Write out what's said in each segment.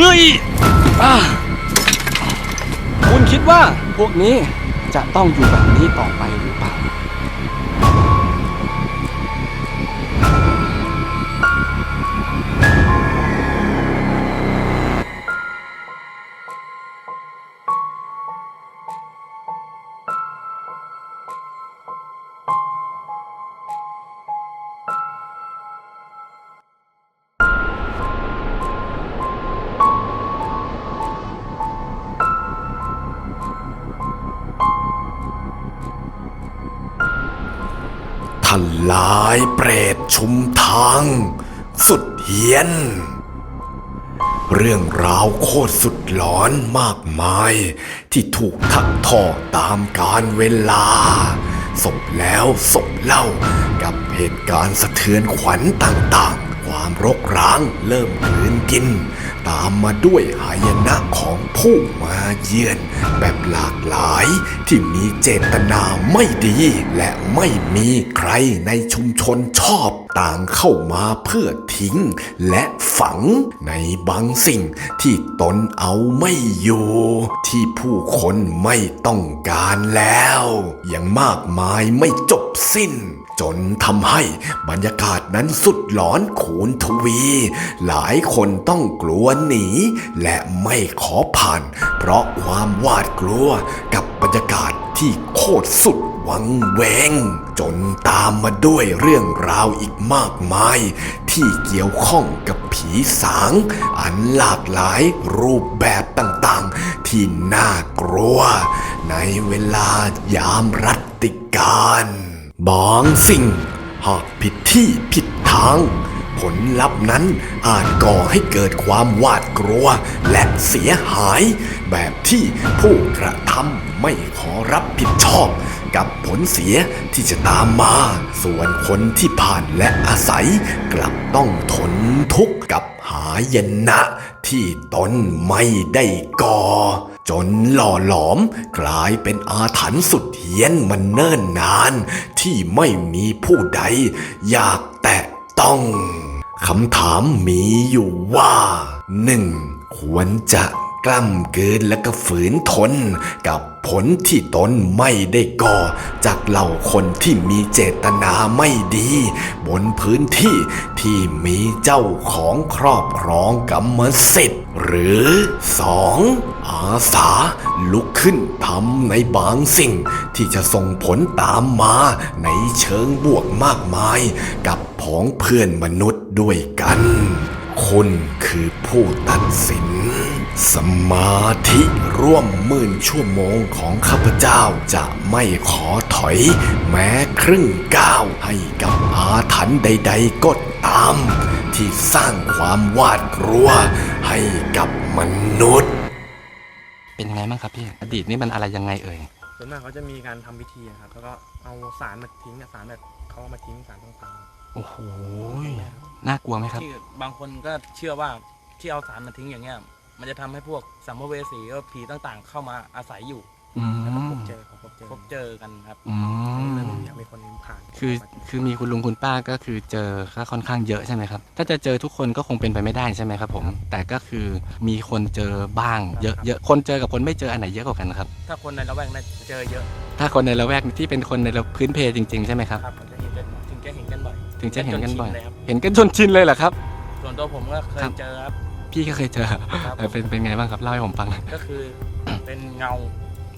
ฮ้ยอ่าคุณคิดว่าพวกนี้จะต้องอยู่แบบนี้ต่อไปหรือเปล่าายเปรตชุมทาง สุดเฮียน เรื่องราวโคตรสุดหลอนมากมาย ที่ถูกทักทอตามการเวลาศพแล้วศพเล่ากับเหตุการณ์สะเทือนขวัญต่างๆ ความรกร้างเริ่มกลืนกิน ตามมาด้วยหายนะของผู้มาเยือน แบบหลากหลายที่มีเจตนาไม่ดี และไม่มีใครในชุมชนชอบต่างเข้ามาเพื่อทิ้ง และฝังในบางสิ่งที่ตนเอาไม่อยู่ ที่ผู้คนไม่ต้องการแล้ว ยังมากมายไม่จบสิ้น จนทำให้บรรยากาศนั้นสุดหลอนขูนทวี หลายคนต้องกลัวหนี และไม่ขอผ่าน เพราะความหวาดกลัวกับบรรยากาศที่โคตรสุดวังเวง จนตามมาด้วยเรื่องราวอีกมากมาย ที่เกี่ยวข้องกับผีสาง อันหลากหลายรูปแบบต่างๆ ที่น่ากลัว ในเวลายามรัตติการ บางสิ่ง หากผิดที่ผิดทาง ผลลัพธ์นั้นอาจก่อให้เกิดความหวาดกลัวและเสียหาย แบบที่ผู้กระทำไม่ขอรับผิดชอบ กับผลเสียที่จะตามมา ส่วนคนที่ผ่านและอาศัย กลับต้องทนทุกข์กับหายนะที่ตนไม่ได้ก่อ จนหล่อหลอมกลายเป็นอาถรรพ์สุดเฮี้ยนมันเนิ่นนาน ที่ไม่มีผู้ใด อยากแตะต้องคำถามมีอยู่ว่าหนึ่งควรจะกล้ำเกินและก็ฝืนทนกับ ผลที่ตนไม่ได้ก่อ จากเหล่าคนที่มีเจตนาไม่ดี บนพื้นที่ที่มีเจ้าของครอบครองกรรมสิทธิ์ หรือ 2. อาสาลุกขึ้นทำในบางสิ่งที่จะส่งผลตามมาในเชิงบวกมากมาย กับผองเพื่อนมนุษย์ด้วยกัน คุณคือผู้ตัดสิน สมาธิร่วมหมื่นชั่วโมงของข้าพเจ้าจะไม่ขอถอย แม้ครึ่งก้าวให้กับอาถรรพ์ใด ๆก็ตาม ที่สร้างความหวาดกลัวให้กับมนุษย์ เป็นยังไงบ้างครับพี่ อดีตนี่มันอะไรยังไงเอ่ย ส่วนมากเขาจะมีการทำพิธีอะครับ แล้วก็เอาสารมาทิ้งอะสารแบบเขาเอามาทิ้งสารต่างโอ้โห น่ากลัวไหมครับๆที่บางคนก็เชื่อว่าที่เอาสารมาทิ้งอย่างเงี้ย มันจะทำให้พวกสัมภเวสีก็ผีต่างๆ เข้ามาอาศัยอยู่อืแล้วก็พมบเจอพบเจอพบเจอกันครับ อืมเลยอยากมีคนผ่านคือคือมีคุณลุงคุณป้าก็คือเจอก็ค่อนข้างเยอะใช่ไหมครับ ถ้าจะเจอทุกคนก็คงเป็นไปไม่ได้ใช่ไหมครับผม แต่ก็คือมีคนเจอบ้าง เยอะเยอะคนเจอกับคนไม่เจออันไหนเยอะกว่ากันครับ ถ้าคนในละแวกนั้นเจอเยอะถ้าคนในละแวกที่เป็นคนในละพื้นเพจริงๆใช่ไหมครับ ครับมันจะเห็นกันถึงจะเห็นกันบ่อยถึงจะเห็นกันบ่อย จชิเลยครับเห็นกันจนชินเลยเหรอครับ ส่วนตัวผมก็เคยครับ เจอครับ พี่ก็เคยเจอครับเออเป็นเป็นไงบ้างครับเล่าให้ผมฟังหน่อยก็คือเป็นเงา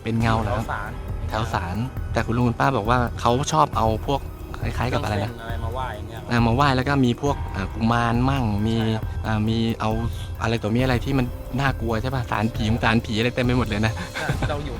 เป็นเงาเหรอครับสารแถวสารแต่คุณลุงคุณป้าบอกว่าเขาชอบเอาพวกคล้ายๆกับอะไรเคนะงเส้อะไรมาไหว้อย่างเงี้ยครับอ่ามาไหว้แล้วก็มีพวกอ่ากุมารมั่งมีใช่ครับ อ่ามีเอาอะไรตัวมีอะไรที่มันน่ากลัวใช่ป่ะสารผีสารผีอะไรเต็มไปหมดเลยนะที่เราอยู่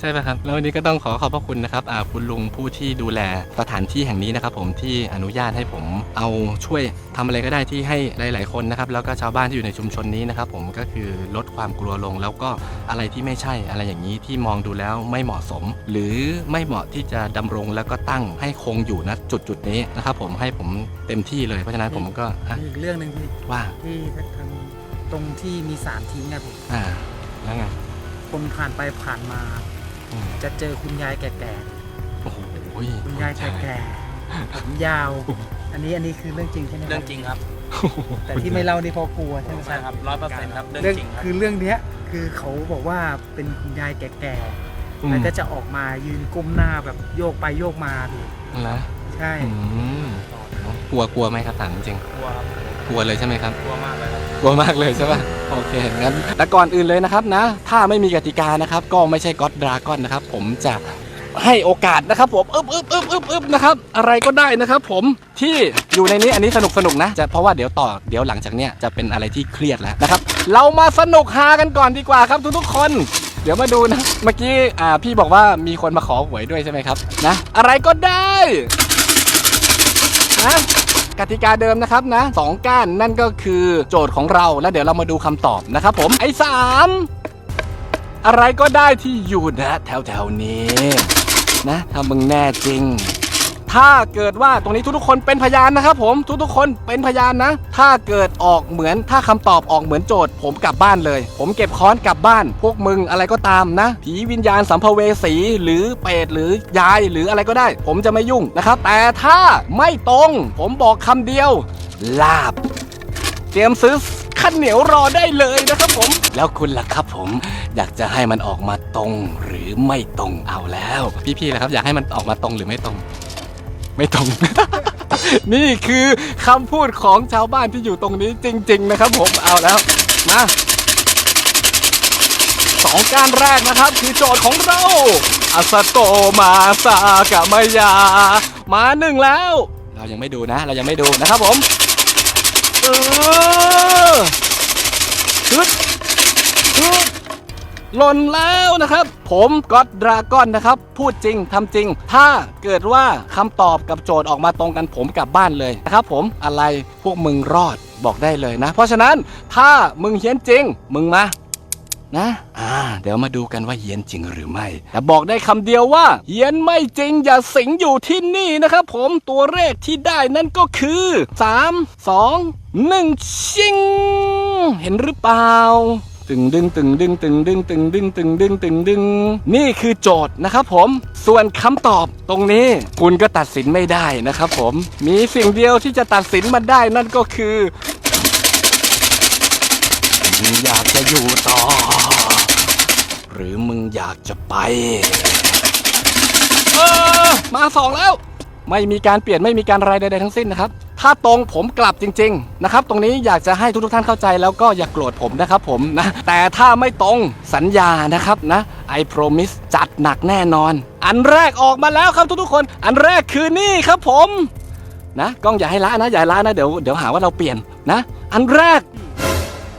ตรงนี้ยังมีเลยครับใช่ป่ะครับ แล้ววันนี้ก็ต้องขอขอบพระคุณนะครับอ่าคุณลุงผู้ที่ดูแลสถานที่แห่งนี้นะครับ ผมที่อนุญาตให้ผมเอาช่วยทำอะไรก็ได้ที่ให้หลาย ๆ คนนะครับ แล้วก็ชาวบ้านที่อยู่ในชุมชนนี้นะครับ ผมก็คือลดความกลัวลง แล้วก็อะไรที่ไม่ใช่อะไรอย่างนี้ที่มองดูแล้วไม่เหมาะสม หรือไม่เหมาะที่จะดำรงแล้วก็ตั้งให้คงอยู่ณจุดจุดๆนี้นะครับ ผมให้ผมเต็มที่เลยเพราะฉะนั้นผมก็อะมีอีกเรื่องหนึ่งที่ว่าที่ทางตรงที่มีสารทิ้งอะผมอ่าแล้วไงคนผ่านไปผ่านมาอืม จะเจอคุณยายแก่โอ้โหๆคุณยายแก่ๆผมยาวโอ้โหอันนี้อันนี้คือเรื่องจริงใช่ไหมคเรื่รัอบงจริงครับแต่ที่ไม่เล่านี่เพราะกลัวใช่ไหมใช่ครับร้อยเปอร์เซ็นต์ครับเรื่องเรื่องจริงครับ คือเรื่องเนี้ยคือเขาบอกว่าเป็นคุณยายแก่ๆแล้วก็จะออกมายืนก้มหน้าแบบโยกไปโยกมาพี่นะใช่อืมกลัวกลัวไหมครับถามจริง กลัวครับ กลัวเลยใช่ไหมครับ กลัวมากเลยครับกลัวมากเลยใช่ป่ะโอเคงั้นแต่ก่อนอื่นเลยนะครับนะ ถ้าไม่มีกติกานะครับ ก็ไม่ใช่ก็อดดราก้อนนะครับ ผมจะให้โอกาสนะครับผมอึบอึบอึบอึบอึบนะครับ อะไรก็ได้นะครับ ผมที่อยู่ในนี้อันนี้สนุกสนุกนะจะเพราะว่าเดี๋ยวต่อเดี๋ยวหลังจากเนี้ยจะเป็นอะไรที่เครียดแล้วนะครับ เรามาสนุกฮากันก่อนดีกว่าครับทุกๆคน เดี๋ยวมาดูนะเมื่อกี้อ่าพี่บอกว่ามีคนมาขอหวยด้วยใช่ไหมครับนะ อะไรก็ได้นะ กติกาเดิมนะครับนะสองก้านนั่นก็คือโจทย์ของเราแล้วเดี๋ยวเรามาดูคำตอบนะครับผมไอ้สามอะไรก็ได้ที่อยู่นะแถวแถวๆนี้นะถ้ามึงแน่จริง ถ้าเกิดว่าตรงนี้ทุกๆคนเป็นพยานนะครับผมทุกๆคนเป็นพยานนะ ถ้าเกิดออกเหมือนถ้าคำตอบออกเหมือนโจทย์ ผมกลับบ้านเลย ผมเก็บค้อนกลับบ้าน พวกมึงอะไรก็ตามนะ ผีวิญญาณสัมภเวสีหรือเปรตหรือยายหรืออะไรก็ได้ ผมจะไม่ยุ่งนะครับ แต่ถ้าไม่ตรง ผมบอกคำเดียว ลาบ เตรียมซื้อข้าวเหนียวรอได้เลยนะครับผม แล้วคุณล่ะครับผมอยากจะให้มันออกมาตรงหรือไม่ตรงเอาแล้ว พี่ๆล่ะครับ อยากให้มันออกมาตรงหรือไม่ตรง ไม่ตรง นี่คือคำพูดของชาวบ้านที่อยู่ตรงนี้จริง ๆ นะครับ ผมเอาแล้วมาสองการแรกนะครับคือโจทย์ของเราอาสโตมาสากะมายา มาหนึ่งแล้ว เรายังไม่ดูนะ เรายังไม่ดูนะครับผมเออฮึดฮึด หล่นแล้วนะครับ ผมก็อดดราก้อนนะครับ พูดจริงทำจริง ถ้าเกิดว่าคำตอบกับโจทย์ออกมาตรงกันผมกลับบ้านเลยนะครับ ผมอะไรพวกมึงรอดบอกได้เลยนะ เพราะฉะนั้นถ้ามึงเฮี้ยนจริง มึงมานะอ่าเดี๋ยวมาดูกันว่าเฮี้ยนจริงหรือไม่ แต่บอกได้คำเดียวว่าเฮี้ยนไม่จริงอย่าสิงอยู่ที่นี่นะครับผมตัวเลขที่ได้นั่นก็คือ 3 2 1 ชิง เห็นหรือเปล่า ตึงดึงตึงดึงตึงดึงตึงดึงตึงดึงตึงดึงนี่คือโจทย์นะครับผมส่วนคำตอบตรงนี้คุณก็ตัดสินไม่ได้นะครับผมมีสิ่งเดียวที่จะตัดสินมันได้นั่นก็คือ มึงอยากจะอยู่ต่อ หรือมึงอยากจะไปเออมาสองแล้ว ไม่มีการเปลี่ยนไม่มีการอะไรใดๆทั้งสิ้นนะครับ ถ้าตรงผมกลับจริง ๆ นะครับ ตรงนี้อยากจะให้ทุกๆท่านเข้าใจแล้วก็อย่ากโกรธผมนะครับผมนะ แต่ถ้าไม่ตรงสัญญานะครับนะ I promise จัดหนักแน่นอน อันแรกออกมาแล้วครับทุกๆคน อันแรกคือนี่ครับผมนะกล้องอย่าให้ละนะอย่าให้ละนะเดี๋ยวเดี๋ยวหาว่าเราเปลี่ยนนะ อันแรก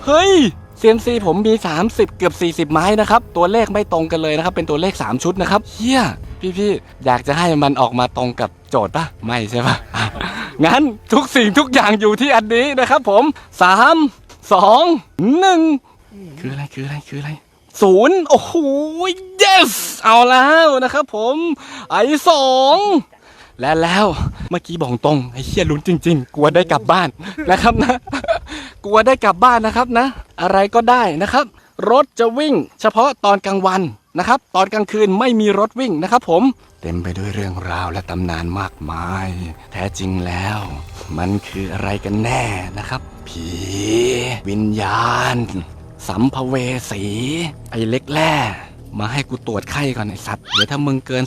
เฮ้ยเซียมซีผมมี 30 เกือบ 40 ไม้นะครับ ตัวเลขไม่ตรงกันเลยนะครับ เป็นตัวเลข 3 ชุดนะครับเฮีย พี่ๆอยากจะให้มันออกมาตรงกับโจทย์ปะไม่ใช่ปะอะงั้นทุกสิ่งทุกอย่างอยู่ที่อันนี้นะครับผม3 2 1คืออะไรคืออะไรคืออะไรศูนย์โอ้โห yes เอาแล้วนะครับผมไอสองและแล้วเมื่อกี้บอกตรงไอ้เชี่ยลุ้นจริง ๆ กลัวได้กลับบ้านนะครับนะ กลัวได้กลับบ้านนะครับนะ อะไรก็ได้นะครับ รถจะวิ่งเฉพาะตอนกลางวัน นะครับตอนกลางคืนไม่มีรถวิ่งนะครับผมเต็มไปด้วยเรื่องราวและตำนานมากมาย แท้จริงแล้ว มันคืออะไรกันแน่นะครับ ผี วิญญาณ สัมภเวสี ไอ้เล็กแร่มาให้กูตรวจไข้ก่อนไอ้สัตว์เดี๋ยวถ้ามึงเกิน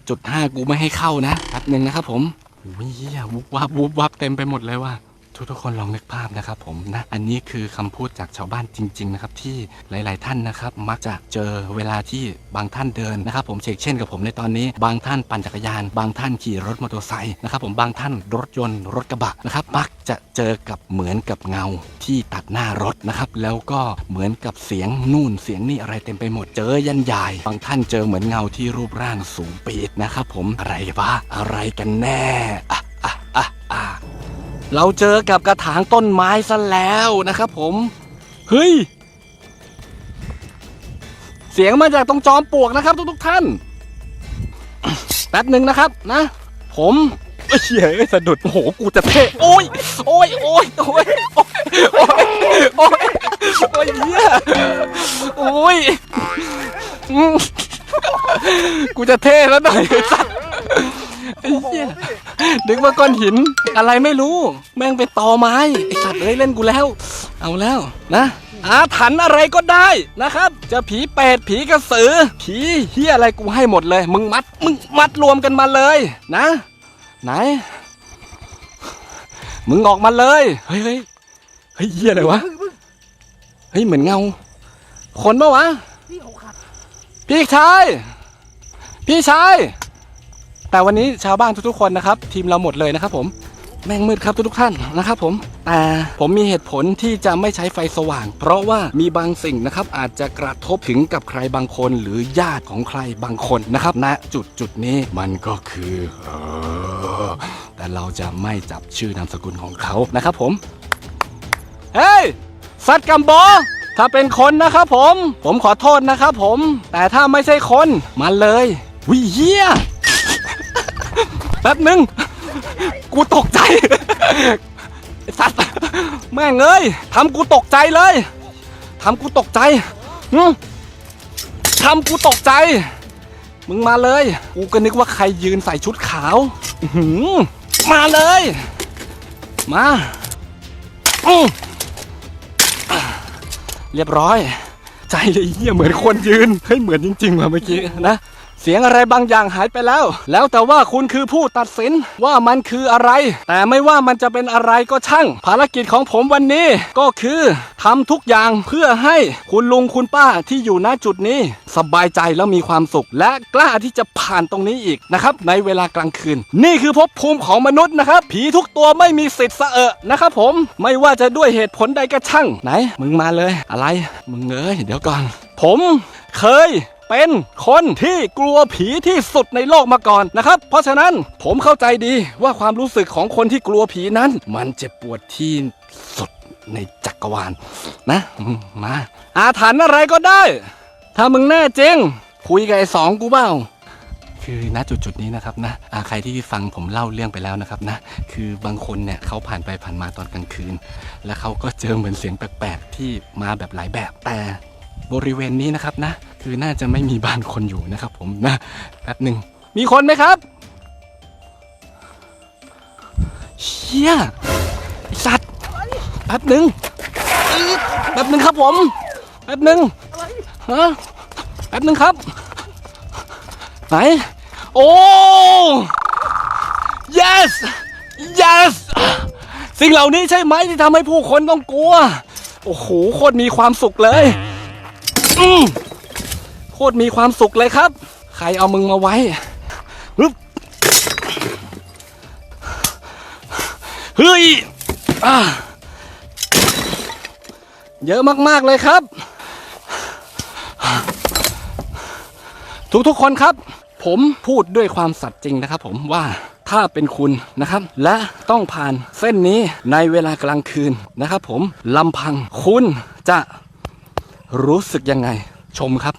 37.5 กูไม่ให้เข้านะแป๊บหนึ่งนะครับผมอุ้ยเหี้ยวุบวับวุบวับเต็มไปหมดเลยว่ะ ทุกทุกๆคนลองนึกภาพนะครับผมนะอันนี้คือคำพูดจากชาวบ้านจริง ๆ นะครับ ที่หลาย ๆ ท่านนะครับ มักจะเจอเวลาที่บางท่านเดินนะครับ ผมเช่นเช่นกับผมในตอนนี้ บางท่านปั่นจักรยาน บางท่านขี่รถมอเตอร์ไซค์นะครับ ผมบางท่านรถยนต์รถกระบะนะครับ มักจะเจอกับเหมือนกับเงาที่ตัดหน้ารถนะครับ แล้วก็เหมือนกับเสียงนู่นเสียงนี่อะไรเต็มไปหมดเจอยันยาย บางท่านเจอเหมือนเงาที่รูปร่างสูงปีดนะครับ ผมอะไรวะอะไรกันแน่อะอะอะอะ เราเจอกับกระถางต้นไม้ซะแล้วนะครับผม เฮ้ย เสียงมาจากตรงจอมปลวกนะครับ ทุกๆท่าน แป๊บหนึ่งนะครับนะ ผมเฮ้ยสะดุดโหกูจะเทโอ้ยโอ้ยโอ้ยโอ้ยโอ้ยโอ้ยโอ้ยเฮียโอ้ยกูจะเทแล้วหน่อยสัตว์ ไอ้โอ้โหเหี้ยนึกว่าก้อนหิน อะไรไม่รู้ แม่งเป็นตอไม้ไอสัตว์เอ้ยเล่นกูแล้ว เอาแล้วนะ อาถรรพ์อะไรก็ได้นะครับ จะผีเปรตผีกระสือ ผีเฮียอะไรกูให้หมดเลย มึงมัดมึงมัดรวมกันมาเลยนะ ไหน มึงออกมาเลย เฮ้ยเฮ้ยเฮ้ยเฮียอะไรวะเฮ้ยเหมือนเงา คนปะวะพี่เขาขัดพี่ชาย พี่ชาย แต่วันนี้ชาวบ้านทุกๆคนนะครับ ทีมเราหมดเลยนะครับผมแมงมืดครับทุกท่านนะครับผมแต่ผมมีเหตุผลที่จะไม่ใช้ไฟสว่าง เพราะว่ามีบางสิ่งนะครับอาจจะกระทบถึงกับใครบางคนหรือญาติของใครบางคนนะครับณจุดจุดนี้มันก็คือออแต่เราจะไม่จับชื่อนามสกุลของเขานะครับผม เฮ้ยสัตว์กัมโบถ้าเป็นคนนะครับผม ผมขอโทษนะครับผม แต่ถ้าไม่ใช่คนมาเลยวิเฮีย แป๊บหนึ่งกูตกใจสัตว์แม่งเอ้ยทำกูตกใจเลยทำกูตกใจทำกูตกใจ มึงมาเลย กูก็นึกว่าใครยืนใส่ชุดขาวมาเลย มาเรียบร้อย ใจเลยเหี้ยเหมือนคนยืนเฮ้ยเหมือนจริงๆว่ะเมื่อกี้นะ สียงอะไรบางอย่างหายไปแล้ว แล้วแต่ว่าคุณคือผู้ตัดสินว่ามันคืออะไร แต่ไม่ว่ามันจะเป็นอะไรก็ช่าง ภารกิจของผมวันนี้ก็คือทำทุกอย่างเพื่อให้คุณลุงคุณป้าที่อยู่ณจุดนี้ สบายใจแล้วมีความสุข และกล้าที่จะผ่านตรงนี้อีกนะครับ ในเวลากลางคืน นี่คือภพภูมิของมนุษย์นะครับ ผีทุกตัวไม่มีสิทธิ์สะเอะนะครับผมไม่ว่าจะด้วยเหตุผลใดก็ช่างไหน มึงมาเลยอะไร มึงเอ้ยเดี๋ยวก่อน ผมเคย เป็นคนที่กลัวผีที่สุดในโลกมาก่อนนะครับ เพราะฉะนั้นผมเข้าใจดีว่าความรู้สึกของคนที่กลัวผีนั้น มันเจ็บปวดที่สุดในจักรวาลนะมาอาถรรพ์อะไรก็ได้ ถ้ามึงแน่จริง คุยกับไอ้สองกูเปล่าคือณจุดจุดๆนี้นะครับนะอาใครที่ฟังผมเล่าเรื่องไปแล้วนะครับนะ คือบางคนเนี่ยเขาผ่านไปผ่านมาตอนกลางคืน แล้วเขาก็เจอเหมือนเสียงแปลกๆที่มาแบบหลายแบบแต่บริเวณนี้นะครับนะ คือน่าจะไม่มีบ้านคนอยู่นะครับ ผมนะแป๊บหนึ่งมีคนไหมครับเชี่ยสัตว์แป๊บหนึ่งแป๊บหนึ่งครับผมแป๊บหนึ่งฮะแป๊บหนึ่งครับ ไหน โอ้ yes yes สิ่งเหล่านี้ใช่ไหมที่ทำให้ผู้คนต้องกลัว โอ้โห โคตรมีความสุขเลย อืม คตรมีความสุขเลยครับ ใครเอามึงมาไว้ฮึบเฮ้ยเยอะมากๆเลยครับ ทุกๆคนครับ ผมพูดด้วยความสัตย์จริงนะครับ ผมว่าถ้าเป็นคุณนะครับ และต้องผ่านเส้นนี้ในเวลากลางคืนนะครับ ผมลำพังคุณจะรู้สึกยังไงชมครับ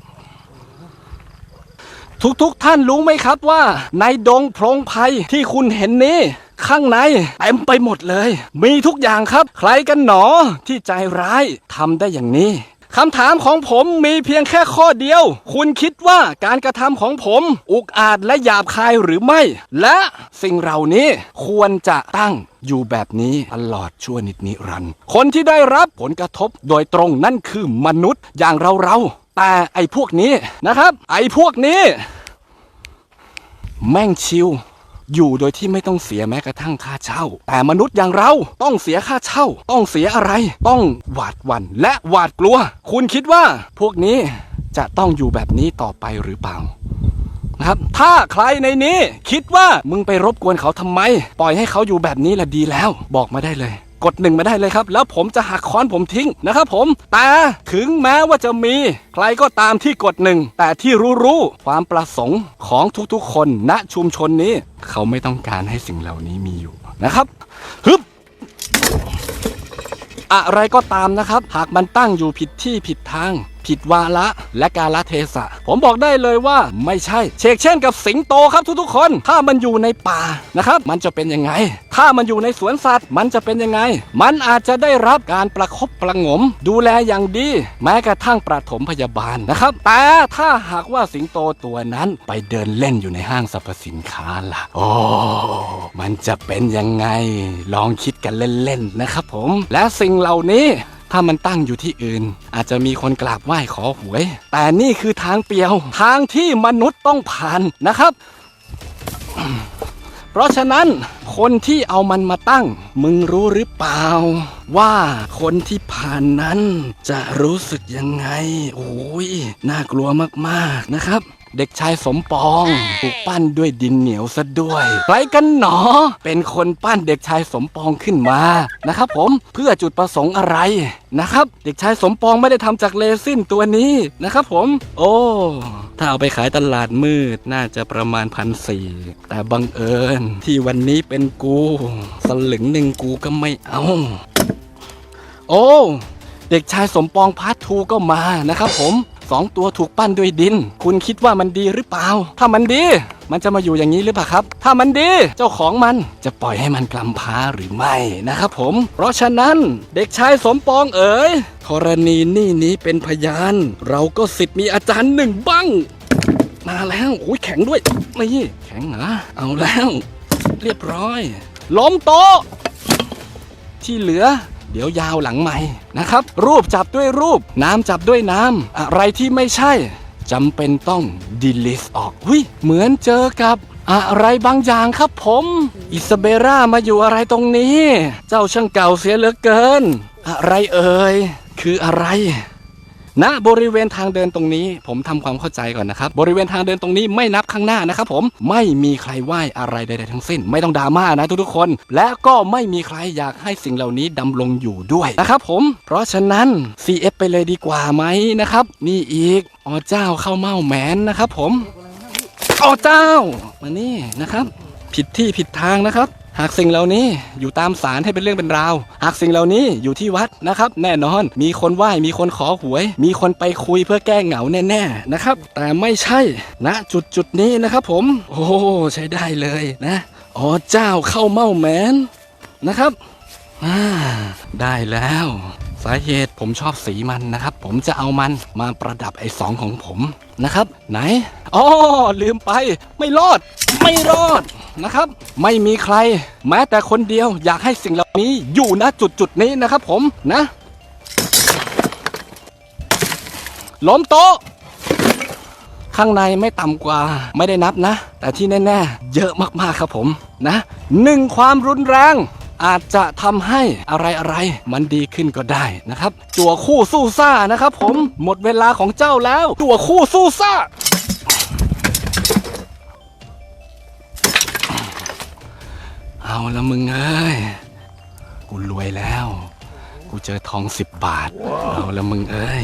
ทุกๆท่านรู้ไหมครับว่า ในดงพรงไพ่ที่คุณเห็นนี้ ข้างในเต็มไปหมดเลย มีทุกอย่างครับ ใครกันหนอที่ใจร้ายทำได้อย่างนี้คำถามของผมมีเพียงแค่ข้อเดียว คุณคิดว่าการกระทำของผมอุกอาจและหยาบคายหรือไม่ และสิ่งเหล่านี้ควรจะตั้งอยู่แบบนี้ตลอดชั่วนิดนิรันดร์คนที่ได้รับผลกระทบโดยตรงนั่นคือมนุษย์อย่างเราเรา แต่ไอ้พวกนี้นะครับ ไอ้พวกนี้ แม่งชิว อยู่โดยที่ไม่ต้องเสียแม้กระทั่งค่าเช่า แต่มนุษย์อย่างเราต้องเสียค่าเช่า ต้องเสียอะไร ต้องหวาดหวั่นและหวาดกลัว คุณคิดว่าพวกนี้จะต้องอยู่แบบนี้ต่อไปหรือเปล่านะครับถ้าใครในนี้คิดว่ามึงไปรบกวนเขาทำไม ปล่อยให้เขาอยู่แบบนี้ละดีแล้ว บอกมาได้เลย กดหนึ่งมาได้เลยครับ แล้วผมจะหักค้อนผมทิ้งนะครับผมแต่ถึงแม้ว่าจะมีใครก็ตามที่กดหนึ่งแต่ที่รู้ๆความประสงค์ของทุกๆ คนณชุมชนนี้ เขาไม่ต้องการให้สิ่งเหล่านี้มีอยู่นะครับฮึบอะไรก็ตามนะครับ หากมันตั้งอยู่ผิดที่ผิดทาง ผิดวาระและกาลเทศะ ผมบอกได้เลยว่าไม่ใช่ เชกเช่นกับสิงโตครับทุกๆคน ถ้ามันอยู่ในป่านะครับมันจะเป็นยังไง ถ้ามันอยู่ในสวนสัตว์มันจะเป็นยังไง มันอาจจะได้รับการประคบประงม ดูแลอย่างดี แม้กระทั่งประถมพยาบาลนะครับ แต่ถ้าหากว่าสิงโตตัวนั้นไปเดินเล่นอยู่ในห้างสรรพสินค้าล่ะ โอ้มันจะเป็นยังไง ลองคิดกันเล่นๆนะครับผม และสิ่งเหล่านี้ ถ้ามันตั้งอยู่ที่อื่น อาจจะมีคนกราบไหว้ขอหวย แต่นี่คือทางเปียว ทางที่มนุษย์ต้องผ่านนะครับ เพราะฉะนั้นคนที่เอามันมาตั้ง มึงรู้หรือเปล่า ว่าคนที่ผ่านนั้นจะรู้สึกยังไงโอ้ยน่ากลัวมากๆนะครับ เด็กชายสมปองถูกปั้นด้วยดินเหนียวซะด้วยใครกันหนอ เป็นคนปั้นเด็กชายสมปองขึ้นมานะครับ ผมเพื่อจุดประสงค์อะไรนะครับ เด็กชายสมปองไม่ได้ทำจากเลซินตัวนี้นะครับ ผม โอ้ถ้าเอาไปขายตลาดมืดน่าจะประมาณพันสี่แต่บังเอิญที่วันนี้เป็นกู สลึงหนึ่งกูก็ไม่เอา โอ้เด็กชายสมปองพาร์ททูก็มานะครับผม สองตัวถูกปั้นด้วยดิน คุณคิดว่ามันดีหรือเปล่า ถ้ามันดี มันจะมาอยู่อย่างนี้หรือเปล่าครับ ถ้ามันดีเจ้าของมันจะปล่อยให้มันกลำพร้าหรือไม่นะครับผม เพราะฉะนั้นเด็กชายสมปองเอ๋ยธรณีนี่นี้เป็นพยาน เราก็สิทธิ์มีอาจารย์หนึ่งบ้าง มาแล้วโอ้ยแข็งด้วยนี่แข็งเหรอเอาแล้ว เรียบร้อย ล้มโต๊ะที่เหลือ เดี๋ยวยาวหลังใหม่นะครับ รูปจับด้วยรูป น้ำจับด้วยน้ำอะไรที่ไม่ใช่จำเป็นต้อง delete ออกหุยเหมือนเจอกับอะไรบางอย่างครับผม อิสเบรามาอยู่อะไรตรงนี้ เจ้าช่างเก่าเสียเหลือเกิน อะไรเอ่ย คืออะไร ณบริเวณทางเดินตรงนี้ ผมทำความเข้าใจก่อนนะครับ บริเวณทางเดินตรงนี้ไม่นับข้างหน้านะครับผมไม่มีใครไหว้อะไรใดๆทั้งสิ้น ไม่ต้องดราม่านะทุกๆคน และก็ไม่มีใครอยากให้สิ่งเหล่านี้ดำรงอยู่ด้วยนะครับผม เพราะฉะนั้น CF ไปเลยดีกว่าไหมนะครับ นี่อีกอ๋อเจ้าเข้าเมาแมนนะครับผมอ๋อเจ้ามานี่นะครับ ผิดที่ผิดทางนะครับ หากสิ่งเหล่านี้อยู่ตามสารให้เป็นเรื่องเป็นราว หากสิ่งเหล่านี้อยู่ที่วัดนะครับ แน่นอนมีคนไหว้มีคนขอหวย มีคนไปคุยเพื่อแก้เหงาแน่ๆนะครับ แต่ไม่ใช่นะจุดจุดนี้นะครับผม โอ้ใช้ได้เลยนะอ๋อเจ้าเข้าเมาแมนนะครับอ่าได้แล้ว สาเหตุผมชอบสีมันนะครับ ผมจะเอามันมาประดับไอ้สองของผมนะครับ ไหนอ๋อลืมไป ไม่รอด ไม่รอดนะครับ ไม่มีใคร แม้แต่คนเดียวอยากให้สิ่งเหล่านี้อยู่ณจุดจุดนี้นะครับ ผมนะล้มโต๊ะข้างในไม่ต่ำกว่าไม่ได้นับนะ แต่ที่แน่ ๆ เยอะมากๆครับผมนะหนึ่งความรุนแรง อาจจะทำให้อะไรอะไรๆมันดีขึ้นก็ได้นะครับ จั่วคู่สู้ซ่านะครับ ผมหมดเวลาของเจ้าแล้ว จั่วคู่สู้ซ่าเอาละมึงเอ้ย กูรวยแล้ว กูเจอทองสิบบาท เอาละมึงเอ้ย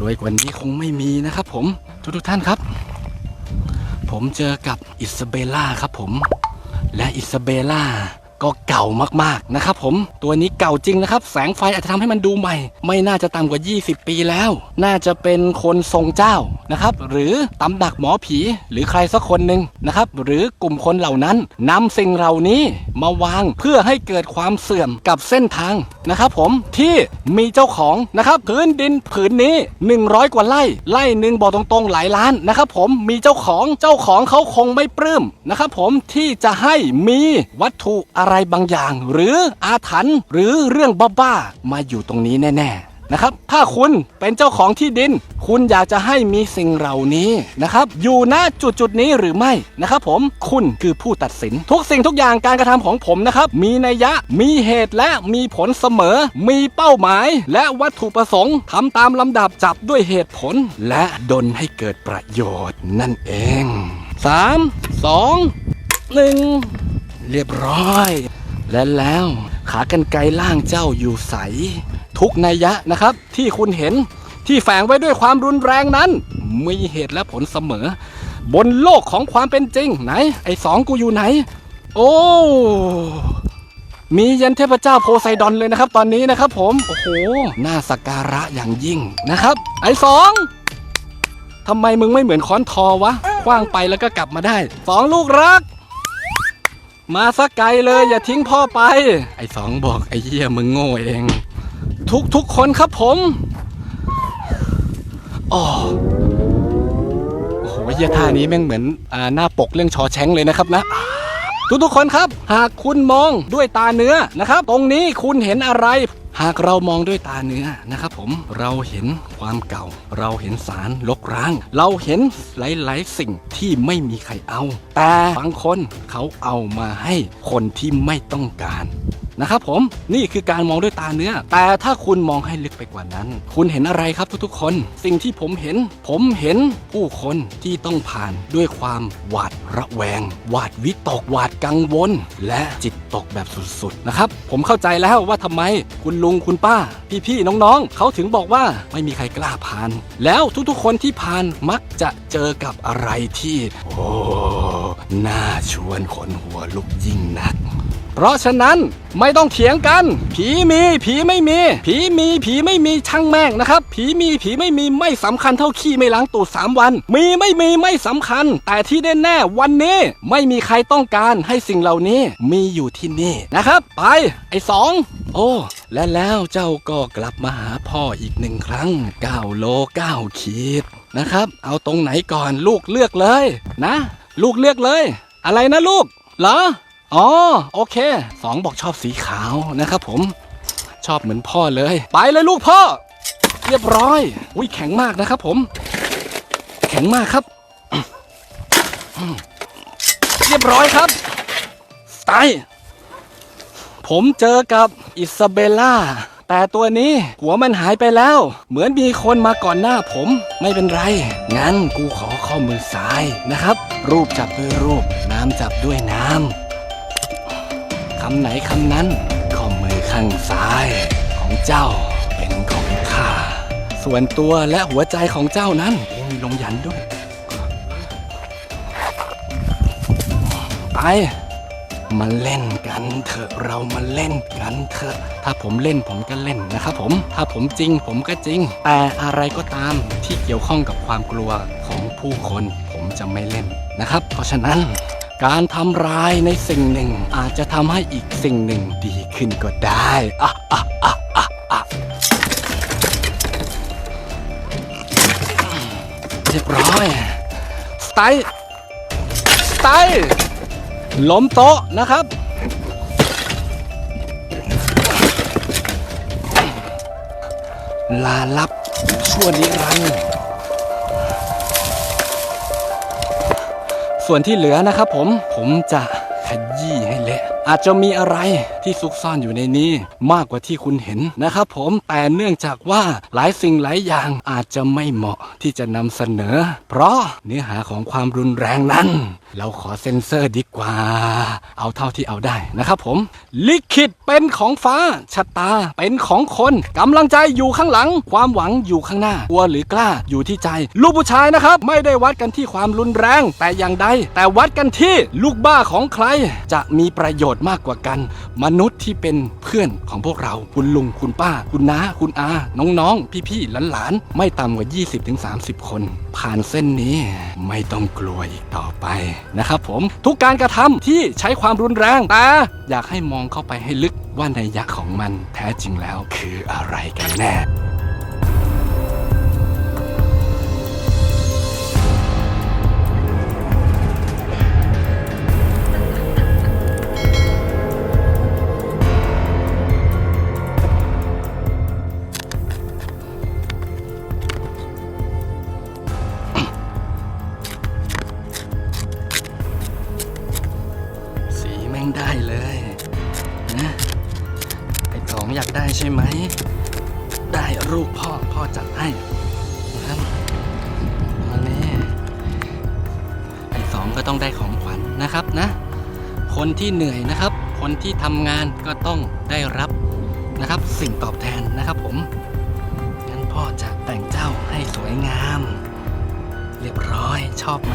รวยกว่านี้คงไม่มีนะครับผม ทุกทุกท่านครับ ผมเจอกับอิซาเบลล่าครับผม และอิซาเบลล่า ก็เก่ามากๆนะครับผมตัวนี้เก่าจริงนะครับ แสงไฟอาจจะทำให้มันดูใหม่ ไม่น่าจะต่ำกว่า 20 ปีแล้ว น่าจะเป็นคนทรงเจ้านะครับ หรือตำหนักหมอผีหรือใครสักคนหนึ่งนะครับ หรือกลุ่มคนเหล่านั้นนำสิ่งเหล่านี้มาวางเพื่อให้เกิดความเสื่อมกับเส้นทางนะครับ ผมที่มีเจ้าของนะครับพื้นดินผืนนี้ 100 กว่าไร่ไร่หนึ่งบอกตรงๆหลายล้านนะครับ ผมมีเจ้าของเจ้าของเขาคงไม่ปลื้มนะครับ ผมที่จะให้มีวัตถุอะไรไรบางอย่าง หรืออาถรรพ์หรือเรื่องบ้าๆมาอยู่ตรงนี้แน่ ๆนะครับถ้าคุณเป็นเจ้าของที่ดิน คุณอยากจะให้มีสิ่งเหล่านี้นะครับอยู่ณจุดจุดๆนี้หรือไม่นะครับผมคุณคือผู้ตัดสิน ทุกสิ่งทุกอย่างการกระทำของผมนะครับมีนัยยะมีเหตุและมีผลเสมอ มีเป้าหมาย และวัตถุประสงค์ทำตามลำดับจับด้วยเหตุผล และดลให้เกิดประโยชน์นั่นเอง 3 2 1 เรียบร้อย และแล้วขากรรไกรล่างเจ้าอยู่ใส ทุกนัยยะนะครับ ที่คุณเห็นที่แฝงไว้ด้วยความรุนแรงนั้น มีเหตุและผลเสมอ บนโลกของความเป็นจริงไหน ไอ้สองกูอยู่ไหน โอ้มียันเทพเจ้าโพไซดอนเลยนะครับ ตอนนี้นะครับ ผม โอ้โห น่าสักการะอย่างยิ่งนะครับ ไอ้สองทำไมมึงไม่เหมือนค้อนทอวะคว้างไปแล้วก็กลับมาได้สองลูกรัก มาสักไกลเลยอย่าทิ้งพ่อไป ไอ้สองบอกไอ้เหี้ยมึงโง่เอง ทุกทุกคนครับผมอ๋อโอ้โหเหี้ยท่านี้แม่งเหมือนอ่าหน้าปกเรื่องชอแชงเลยนะครับนะ ทุกทุกๆคนครับ หากคุณมองด้วยตาเนื้อนะครับ ตรงนี้คุณเห็นอะไร หากเรามองด้วยตาเนื้อนะครับผมเราเห็นความเก่า เราเห็นสารลกร้าง เราเห็นหลาย ๆ สิ่งที่ไม่มีใครเอา แต่บางคนเขาเอามาให้คนที่ไม่ต้องการ นะครับผมนี่คือการมองด้วยตาเนื้อ แต่ถ้าคุณมองให้ลึกไปกว่านั้น คุณเห็นอะไรครับทุกๆ คน สิ่งที่ผมเห็น ผมเห็นผู้คนที่ต้องผ่านด้วยความหวาดระแวง หวาดวิตกหวาดกังวล และจิตตกแบบสุดๆนะครับผมเข้าใจแล้วว่าทำไมคุณลุงคุณป้า พี่ๆน้องๆเขาถึงบอกว่าไม่มีใครกล้าผ่าน แล้วทุกๆ คนที่ผ่านมักจะเจอกับอะไรที่ โอ้น่าชวนขนหัวลุกยิ่งนัก เพราะฉะนั้นไม่ต้องเถียงกัน ผีมีผีไม่มี ผีมีผีไม่มีช่างแม่งนะครับ ผีมีผีไม่มีไม่สำคัญเท่าขี้ไม่ล้างตูดสามวัน มีไม่มีไม่สำคัญ แต่ที่แน่ๆวันนี้ไม่มีใครต้องการให้สิ่งเหล่านี้มีอยู่ที่นี่นะครับ ไปไอ้สองโอ้และแล้วเจ้าก็กลับมาหาพ่ออีกหนึ่งครั้ง9โล9ขีดนะครับ เอาตรงไหนก่อนลูกเลือกเลย นะ ลูกเลือกเลย อะไรนะลูกเหรอ อ๋อโอเคสองบอกชอบสีขาวนะครับผมชอบเหมือนพ่อเลย ไปเลยลูกพ่อ เรียบร้อยอุ้ยแข็งมากนะครับผม แข็งมากครับ เรียบร้อยครับตายผมเจอกับอิซาเบลล่าแต่ตัวนี้หัวมันหายไปแล้ว เหมือนมีคนมาก่อนหน้าผมไม่เป็นไร งั้นกูขอข้อมือซ้ายนะครับ รูปจับด้วยรูป น้ำจับด้วยน้ำ คำไหนคำนั้นข้อมือข้างซ้ายของเจ้าเป็นของข้า ส่วนตัวและหัวใจของเจ้านั้นยังมีลงยันด้วย ไป มาเล่นกันเถอะเรามาเล่นกันเถอะ ถ้าผมเล่นผมก็เล่นนะครับผม ถ้าผมจริงผมก็จริง แต่อะไรก็ตามที่เกี่ยวข้องกับความกลัวของผู้คน ผมจะไม่เล่นนะครับ เพราะฉะนั้น การทำร้ายในสิ่งหนึ่ง อาจจะทำให้อีกสิ่งหนึ่งดีขึ้นก็ได้อะอะอะอะอะเรียบร้อย สไตล์สไตล์ล้มโต๊ะนะครับลาลับชั่วนิรันดร์ ส่วนที่เหลือนะครับผมผมจะขยี้ให้เละอาจจะมีอะไร ที่ซุกซ่อนอยู่ในนี้มากกว่าที่คุณเห็นนะครับผมแต่เนื่องจากว่าหลายสิ่งหลายอย่างอาจจะไม่เหมาะที่จะนำเสนอ เพราะเนื้อหาของความรุนแรงนั้น เราขอเซ็นเซอร์ดีกว่า เอาเท่าที่เอาได้นะครับผม ลิขิตเป็นของฟ้าชะตาเป็นของคนกำลังใจอยู่ข้างหลัง ความหวังอยู่ข้างหน้ากลัวหรือกล้าอยู่ที่ใจ ลูกผู้ชายนะครับ ไม่ได้วัดกันที่ความรุนแรงแต่อย่างใดแต่วัดกันที่ลูกบ้าของใครจะมีประโยชน์มากกว่ากัน มนุษย์ที่เป็นเพื่อนของพวกเรา คุณลุงคุณป้า คุณน้า คุณอา น้องๆ พี่ๆหลานๆ ไม่ต่ำกว่า 20-30 คน ผ่านเส้นนี้ไม่ต้องกลัวอีกต่อไปนะครับผมทุกการกระทำที่ใช้ความรุนแรงแต่อยากให้มองเข้าไปให้ลึกว่าในยยะของมันแท้จริงแล้วคืออะไรกันแน่ งได้เลยนะไอ้สองอยากได้ใช่ไหม ได้รูปพ่อพ่อจัดให้นะครับมาแน่ไอ้สองก็ต้องได้ของขวัญนะครับนะ คนที่เหนื่อยนะครับ คนที่ทำงานก็ต้องได้รับนะครับ สิ่งตอบแทนนะครับผมงั้นพ่อจะแต่งเจ้าให้สวยงาม เรียบร้อยชอบไหม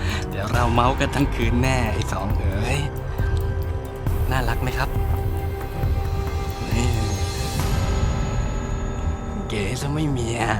เดี๋ยวเราเมาส์กันทั้งคืนแน่ไอ้สองเอ๋ยน่ารักไหมครับนี่เก๋ซะไม่มีอะ